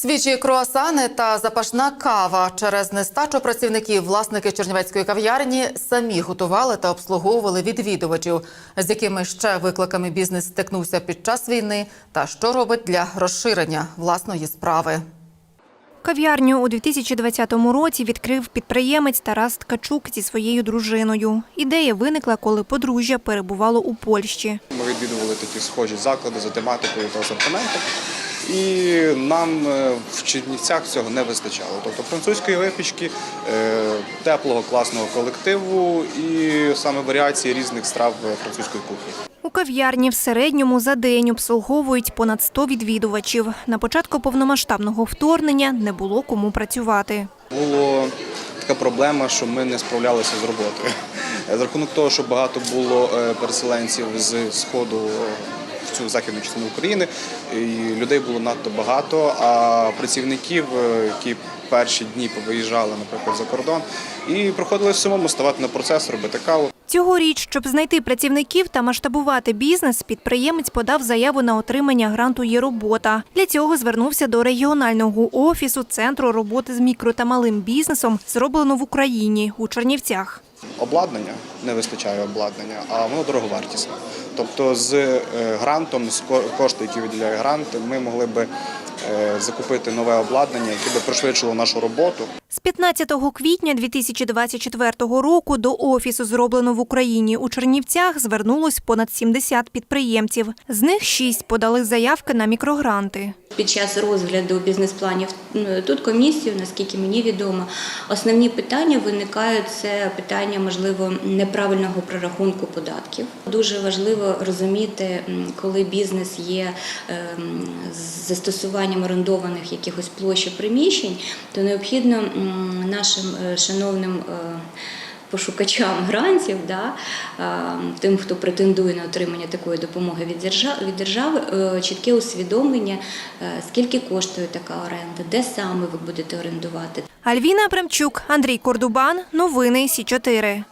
Свіжі круасани та запашна кава. Через нестачу працівників власники чернівецької кав'ярні самі готували та обслуговували відвідувачів, з якими ще викликами бізнес стикнувся під час війни, та що робить для розширення власної справи. Кав'ярню у 2020 році відкрив підприємець Тарас Ткачук зі своєю дружиною. Ідея виникла, коли подружжя перебувало у Польщі. Ми відвідували такі схожі заклади за тематикою та асортиментом. І нам е, в Чернівцях цього не вистачало. Тобто французької випічки, е, теплого класного колективу і саме варіації різних страв французької кухні. У кав'ярні в середньому за день обслуговують понад 100 відвідувачів. На початку повномасштабного вторгнення не було кому працювати. Було така проблема, що ми не справлялися з роботою. За рахунок того, що багато було е, переселенців з сходу в цю західну частину України, і людей було надто багато, а працівників, е, які перші дні повиїжджали, наприклад, за кордон, і приходилось самому ставати на процес, робити каву. Цьогоріч, щоб знайти працівників та масштабувати бізнес, підприємець подав заяву на отримання гранту «Є робота». Для цього звернувся до регіонального офісу Центру роботи з мікро та малим бізнесом, зроблено в Україні у Чернівцях. Обладнання не вистачає обладнання, а воно дороговартісне. Тобто з е, грантом, з ко- кошти, які виділяє грант, ми могли би е, закупити нове обладнання, яке би пришвидшило нашу роботу. З 15 квітня 2024 року до офісу зроблено в Україні у Чернівцях звернулось понад 70 підприємців. З них 6 подали заявки на мікрогранти. Під час розгляду бізнес-планів тут комісію, наскільки мені відомо, основні питання виникають це питання, можливо, неправильного прорахунку податків. Дуже важливо розуміти, коли бізнес є ем, з застосуванням орендованих якихось площі приміщень, то необхідно нашим е, шановним. е, пошукачам грантів, да, тим, хто претендує на отримання такої допомоги від держави, е, чітке усвідомлення, скільки коштує така оренда, де саме ви будете орендувати. Альвіна Премчук, Андрій Кордубан. Новини Сі 4